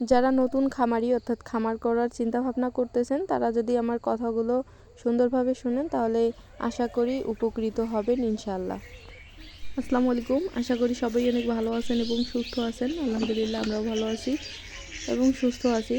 যারা নতুন খামারি অর্থাৎ খামার করার চিন্তা ভাবনা করতেছেন, তারা যদি আমার কথাগুলো সুন্দরভাবে শুনেন, তাহলে আশা করি উপকৃত হবেন ইনশাল্লাহ আসসালামু আলাইকুম। আশা করি সবাই অনেক ভালো আছেন এবং সুস্থ আছেন। আলহামদুলিল্লাহ, আমরাও ভালো আছি এবং সুস্থ আছি।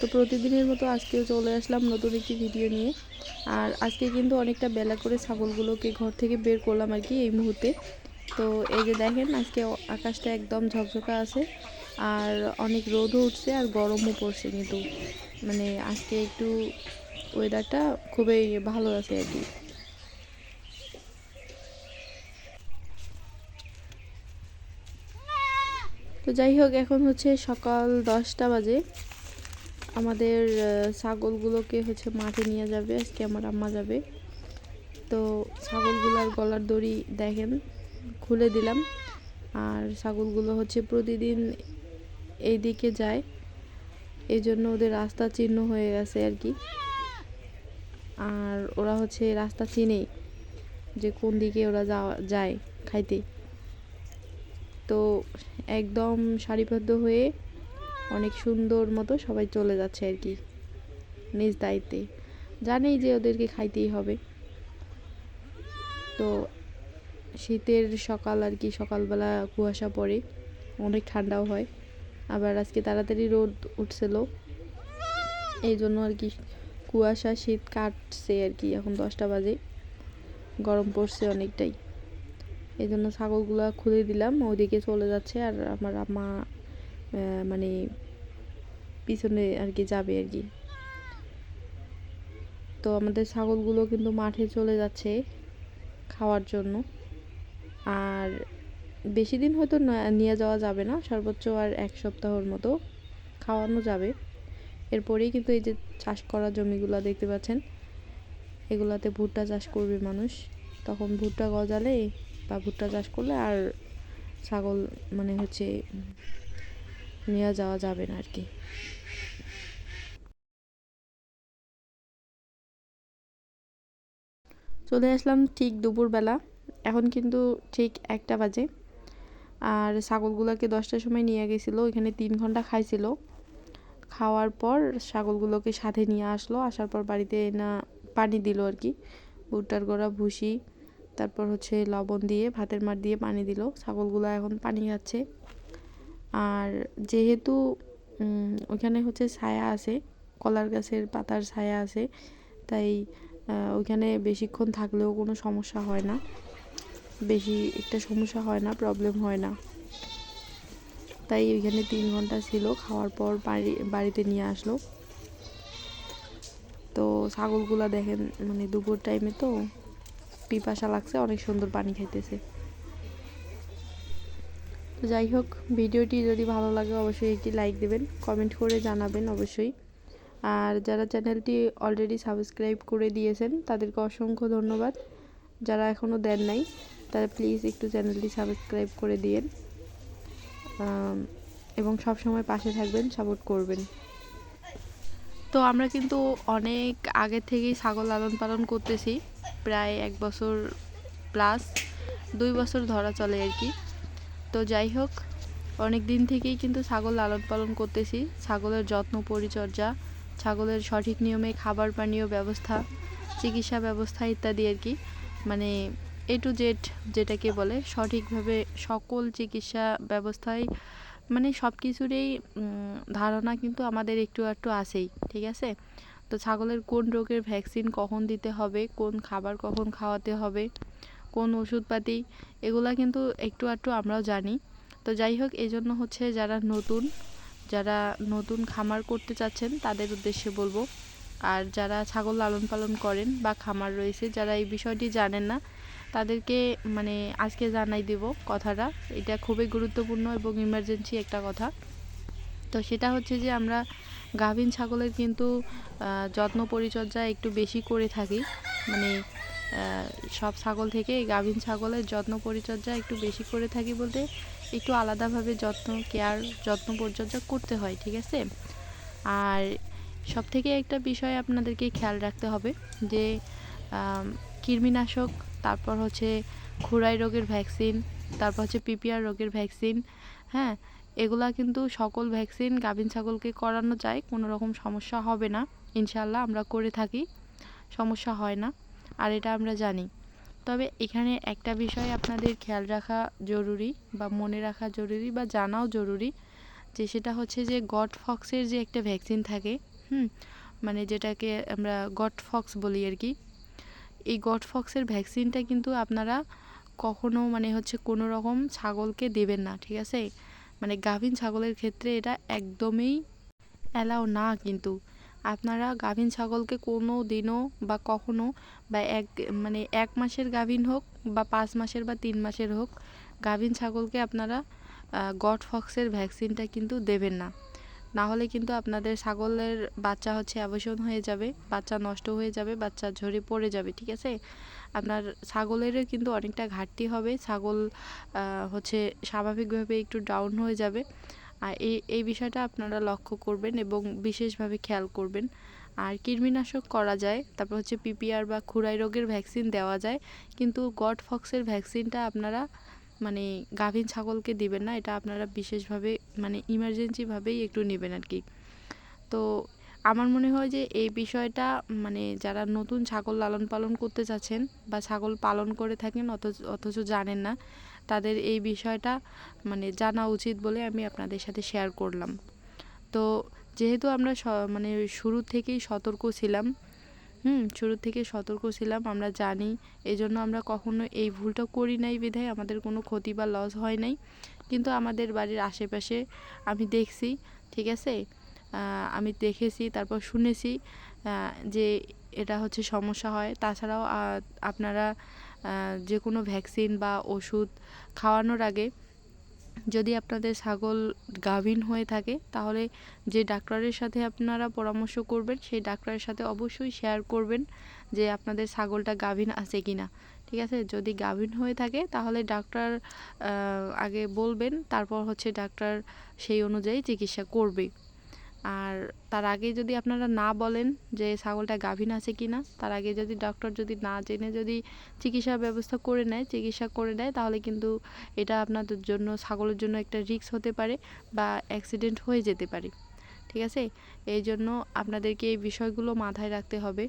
তো প্রতিদিনের মতো আজকেও চলে আসলাম নতুন একটি ভিডিও নিয়ে। আর আজকে কিন্তু অনেকটা বেলা করে ছাগলগুলোকে ঘর থেকে বের করলাম আর কি এই মুহূর্তে। তো এই যে দেখেন, আজকে আকাশটা একদম ঝকঝকা আছে। আর অনেক রোদও উঠছে আর গরমও পড়ছে কিন্তু। মানে আজকে একটু ওয়েদারটা খুবই ভালো আছে আর কি। তো যাই হোক, এখন হচ্ছে সকাল দশটা বাজে। আমাদের ছাগলগুলোকে হচ্ছে মাঠে নিয়ে যাবে, আজকে আমার আম্মা যাবে। তো ছাগলগুলোর গলার দড়ি দেখেন, খুলে দিলাম। আর ছাগলগুলো হচ্ছে প্রতিদিন এই দিকে যায়। এই জন্য ওদের রাস্তা চিহ্ন হয়ে গেছে আর কি। আর ওরা হচ্ছে রাস্তা চিনেই যে কোন দিকে ওরা যাওয়া, যায় খাইতে। তো একদম সারিবদ্ধ হয়ে অনেক সুন্দর মতো সবাই চলে যাচ্ছে আর কি নিজ দায়িত্বে। জানেই যে ওদেরকে খাইতেই হবে। তো শীতের সকাল আর কি, সকালবেলা কুয়াশা পড়ে, অনেক ঠান্ডাও হয়। আবার আজকে তাড়াতাড়ি রোদ উঠছিল। এই জন্য আর কি কুয়াশা, শীত কাটছে আর কি, এখন দশটা বাজে। গরম পড়ছে অনেকটাই। এই জন্য ছাগলগুলো খুলে দিলাম, ওইদিকে চলে যাচ্ছে আর আমার মা মানে পিছনে আর কি যাবে আর কি। তো আমাদের ছাগলগুলো কিন্তু মাঠে চলে যাচ্ছে খাওয়ার জন্য। আর বেশি দিন হয়তো নিয়ে যাওয়া যাবে না। সর্বোচ্চ আর এক সপ্তাহর মতো খাওয়ানো যাবে। এরপরেই কিন্তু এই যে চাষ করা জমিগুলো দেখতে পাচ্ছেন, এগুলাতে ভুট্টা চাষ করবে মানুষ। তখন ভুট্টা গজালে বা ভুট্টা চাষ করলে আর ছাগল মানে হচ্ছে নিয়ে যাওয়া যাবে না আর কি চলে আসলাম ঠিক দুপুরবেলা। এখন কিন্তু ঠিক একটা বাজে। আর ছাগলগুলোকে দশটার সময় নিয়ে গেছিল, ওইখানে তিন ঘণ্টা খাইছিল। খাওয়ার পর ছাগলগুলোকে সাথে নিয়ে আসলো, আসার পর বাড়িতে না পানি দিল আর কি। ভুট্টার গোড়া, ভুসি, তারপর হচ্ছে লবণ দিয়ে, ভাতের মার দিয়ে পানি দিল। ছাগলগুলো এখন পানি খাচ্ছে। আর যেহেতু ওইখানে হচ্ছে ছায়া আছে, কলার গাছের পাতার ছায়া আছে, তাই ওইখানে বেশিক্ষণ থাকলেও কোনো সমস্যা হয় না। বেশি একটা সমস্যা হয় না প্রবলেম হয় না। তাই ওইখানে তিন ঘণ্টা ছিল, খাওয়ার পর বাড়ি, বাড়িতে নিয়ে আসলো। তো ছাগলগুলা দেখেন মানে দুপুর টাইমে তো পিপাসা লাগছে, অনেক সুন্দর পানি খাইতেছে। তো যাই হোক, ভিডিওটি যদি ভালো লাগে অবশ্যই একটি লাইক দেবেন কমেন্ট করে জানাবেন অবশ্যই। আর যারা চ্যানেলটি অলরেডি সাবস্ক্রাইব করে দিয়েছেন, তাদেরকে অসংখ্য ধন্যবাদ। যারা এখনও দেন নাই তারা প্লিজ একটু চ্যানেলটি সাবস্ক্রাইব করে দিয়েন। এবং সব সময় পাশে থাকবেন সাপোর্ট করবেন। তো আমরা কিন্তু অনেক আগে থেকেই ছাগল লালন পালন করতেছি, প্রায় এক বছর প্লাস দুই বছর ধরা চলে আর কি। তো যাই হোক, অনেক দিন থেকেই কিন্তু ছাগল লালন পালন করতেছি, ছাগলের যত্ন পরিচর্যা, ছাগলের সঠিক নিয়মে খাবার পানীয় ব্যবস্থা, চিকিৎসা ব্যবস্থা ইত্যাদি আর কি। মানে এ টু জেড যেটাকে বলে, সঠিকভাবে সকল চিকিৎসা ব্যবস্থায় মানে সব কিছুরই ধারণা কিন্তু আমাদের একটু একটু আছেই, ঠিক আছে? তো ছাগলের কোন রোগের ভ্যাকসিন কখন দিতে হবে, কোন খাবার কখন খাওয়াতে হবে, কোন ওষুধপাতি, এগুলা কিন্তু একটু একটু আমরাও জানি। তো যাই হোক এই জন্য হচ্ছে যারা নতুন যারা নতুন খামার করতে চাচ্ছেন, তাদের উদ্দেশ্যে বলব। আর যারা ছাগল লালন পালন করেন বা খামার রয়েছে, যারা এই বিষয়টি জানেন না তাদেরকে মানে আজকে জানাই দেব কথাটা। এটা খুবই গুরুত্বপূর্ণ এবং ইমার্জেন্সি একটা কথা। তো সেটা হচ্ছে যে আমরা গাভীন ছাগলের কিন্তু যত্ন পরিচর্যা একটু বেশি করে থাকি। মানে সব ছাগল থেকে গাভীন ছাগলের যত্ন পরিচর্যা একটু বেশি করে থাকি বলতে একটু আলাদাভাবে যত্ন, কেয়ার, যত্ন পরিচর্যা করতে হয়, ঠিক আছে? আর সব থেকে একটা বিষয় আপনাদেরকে খেয়াল রাখতে হবে যে কৃমিনাশক তারপর হচ্ছে খুরাই রোগের ভ্যাকসিন তারপর হচ্ছে পিপিআর রোগের ভ্যাকসিন হ্যাঁ? এগুলা কিন্তু সকল ভ্যাকসিন গাভিন ছাগলকে করানো যায়, কোনো রকম সমস্যা হবে না। ইনশাল্লাহ আমরা করে থাকি, সমস্যা হয় না, আর এটা আমরা জানি। তবে এখানে একটা বিষয় আপনাদের খেয়াল রাখা জরুরি বা মনে রাখা জরুরি বা জানাও জরুরি, যে সেটা হচ্ছে যে গড ফক্সের যে একটা ভ্যাকসিন থাকে, হুম? মানে যেটাকে আমরা গড ফক্স বলি আর কি এই গড ফক্সের ভ্যাকসিনটা কিন্তু আপনারা কখনো মানে হচ্ছে কোনো রকম ছাগলকে দেবেন না, ঠিক আছে? মানে গাভিন ছাগলের ক্ষেত্রে এটা একদমই অ্যালাও না কিন্তু। আপনারা গাভিন ছাগলকে কোনো দিনও বা কখনো বা এক মানে এক মাসের গাভিন হোক বা পাঁচ মাসের বা তিন মাসের হোক, গাভিন ছাগলকে আপনারা গড ফক্সের ভ্যাকসিনটা কিন্তু দেবেন না। না হলে কিন্তু আপনাদের ছাগলের বাচ্চা হচ্ছে অ্যাবর্শন হয়ে যাবে, বাচ্চা নষ্ট হয়ে যাবে, বাচ্চা ঝরে পড়ে যাবে, ঠিক আছে? আপনার ছাগলেরও কিন্তু অনেকটা ঘাটতি হবে, ছাগল হচ্ছে স্বাভাবিকভাবে একটু ডাউন হয়ে যাবে। আর এই এই বিষয়টা আপনারা লক্ষ্য করবেন এবং বিশেষভাবে খেয়াল করবেন। আর কৃমিনাশক করা যায়, তারপর হচ্ছে পিপিআর বা খুরাই রোগের ভ্যাকসিন দেওয়া যায়, কিন্তু গড ফক্সের ভ্যাকসিনটা আপনারা মানে গাভীন ছাগলকে দিবেন না, এটা আপনারা বিশেষভাবে মানে ইমার্জেন্সিভাবেই একটু নেবেন আর কি তো আমার মনে হয় যে এই বিষয়টা মানে যারা নতুন ছাগল লালন পালন করতে চাচ্ছেন বা ছাগল পালন করে থাকেন অথচ অথচ জানেন না, তাদের এই বিষয়টা মানে জানা উচিত বলে আমি আপনাদের সাথে শেয়ার করলাম। তো যেহেতু আমরা মানে শুরু থেকেই সতর্ক ছিলাম হুম, শুরু থেকে সতর্ক ছিলাম, আমরা জানি। এই জন্য আমরা কখনো এই ভুলটা করি নাই বিধায়, আমাদের কোনো ক্ষতি বা লস হয় নাই। কিন্তু আমাদের বাড়ির আশেপাশে আমি দেখছি, ঠিক আছে? আমি দেখেছি, তারপর শুনেছি যে এটা হচ্ছে সমস্যা হয়। তাছাড়াও আপনারা যে কোনো ভ্যাকসিন বা ওষুধ খাওয়ানোর আগে যদি আপনাদের ছাগল গাভীন হয়ে থাকে, তাহলে যে ডাক্তারের সাথে আপনারা পরামর্শ করবেন, সেই ডাক্তারের সাথে অবশ্যই শেয়ার করবেন যে আপনাদের ছাগলটা গাভীন আছে কি না ঠিক আছে? যদি গাভীন হয়ে থাকে, তাহলে ডাক্তার আগে বলবেন, তারপর হচ্ছে ডাক্তার সেই অনুযায়ী চিকিৎসা করবে। আর তার আগে যদি আপনারা না বলেন যে ছাগলটা গাভীন আছে কি না তার আগে যদি ডক্টর যদি না জেনে যদি চিকিৎসার ব্যবস্থা করে নেয়, চিকিৎসা করে দেয় তাহলে কিন্তু এটা আপনাদের জন্য, ছাগলের জন্য একটা রিস্ক হতে পারে বা অ্যাক্সিডেন্ট হয়ে যেতে পারে। ঠিক আছে? এই জন্য আপনাদেরকে এই বিষয়গুলো মাথায় রাখতে হবে।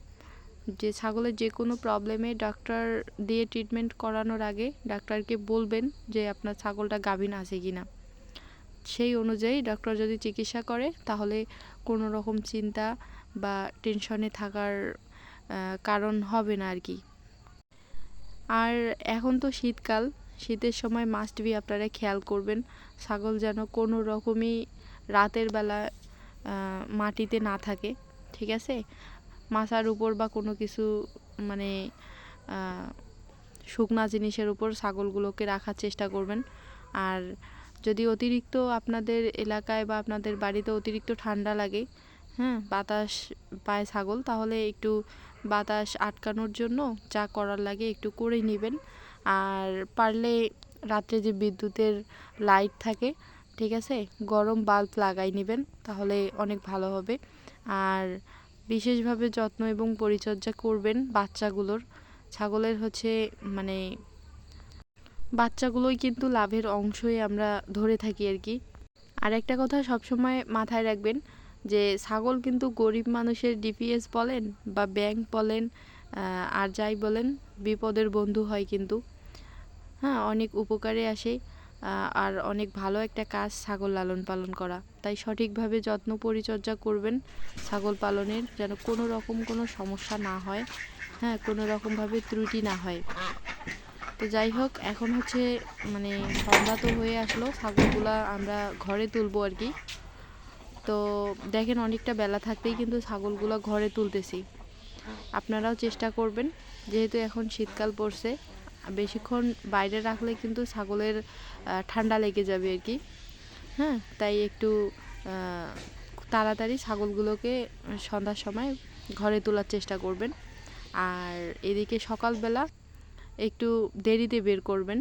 যে ছাগলের যে কোনো প্রবলেমে ডাক্তার দিয়ে ট্রিটমেন্ট করানোর আগে ডাক্তারকে বলবেন যে আপনার ছাগলটা গাভীন আছে কি না সেই অনুযায়ী ডক্টর যদি চিকিৎসা করে, তাহলে কোনো রকম চিন্তা বা টেনশনে থাকার কারণ হবে না আর কি আর এখন তো শীতকাল, শীতের সময় মাস্ট বি আপনারা খেয়াল করবেন, ছাগল যেন কোনো রকমই রাতের বেলা মাটিতে না থাকে, ঠিক আছে? মাথার উপর বা কোনো কিছু মানে শুকনা জিনিসের উপর ছাগলগুলোকে রাখার চেষ্টা করবেন। আর যদি অতিরিক্ত আপনাদের এলাকায় বা আপনাদের বাড়িতে অতিরিক্ত ঠান্ডা লাগে হ্যাঁ বাতাস পায় ছাগল, তাহলে একটু বাতাস আটকানোর জন্য যা করার লাগে একটু করে নেবেন। আর পারলে রাত্রে যে বিদ্যুতের লাইট থাকে, ঠিক আছে, গরম বাল্ব লাগাই নেবেন, তাহলে অনেক ভালো হবে। আর বিশেষভাবে যত্ন এবং পরিচর্যা করবেন বাচ্চাগুলোর। ছাগলের হচ্ছে মানে বাচ্চাগুলোই কিন্তু লাভের অংশই আমরা ধরে থাকি আর কি। আর একটা কথা সবসময় মাথায় রাখবেন যে ছাগল কিন্তু গরিব মানুষের ডিপিএস বলেন বা ব্যাংক বলেন আর যাই বলেন, বিপদের বন্ধু হয় কিন্তু। হ্যাঁ অনেক উপকারে আসে আর অনেক ভালো একটা কাজ ছাগল লালন পালন করা। তাই সঠিকভাবে যত্ন পরিচর্যা করবেন ছাগল পালনের, যেন কোনো রকম কোনো সমস্যা না হয় হ্যাঁ কোনো রকমভাবে ত্রুটি না হয়। তো যাই হোক, এখন হচ্ছে মানে সন্ধ্যা তো হয়ে আসলো, ছাগলগুলা আমরা ঘরে তুলবো আর কি। তো দেখেন অনেকটা বেলা থাকতেই কিন্তু ছাগলগুলো ঘরে তুলতেছি। আপনারাও চেষ্টা করবেন, যেহেতু এখন শীতকাল পড়ছে, বেশিক্ষণ বাইরে রাখলে কিন্তু ছাগলের ঠান্ডা লেগে যাবে আর কি। হ্যাঁ তাই একটু তাড়াতাড়ি ছাগলগুলোকে সন্ধ্যার সময় ঘরে তোলার চেষ্টা করবেন। আর এদিকে সকালবেলা একটু দেরিতে বের করবেন।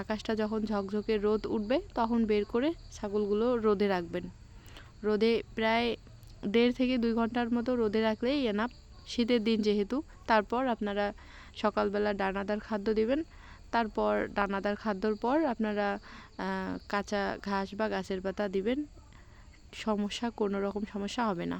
আকাশটা যখন ঝকঝকে রোদ উঠবে, তখন বের করে ছাগলগুলো রোদে রাখবেন। রোদে প্রায় দেড় থেকে দুই ঘণ্টার মতো রোদে রাখলেই এনাপ শীতের দিন যেহেতু। তারপর আপনারা সকালবেলা দানাদার খাদ্য দিবেন। তারপর দানাদার খাদ্যর পর আপনারা কাঁচা ঘাস বা গাছের পাতা দিবেন। সমস্যা, কোনো রকম সমস্যা হবে না।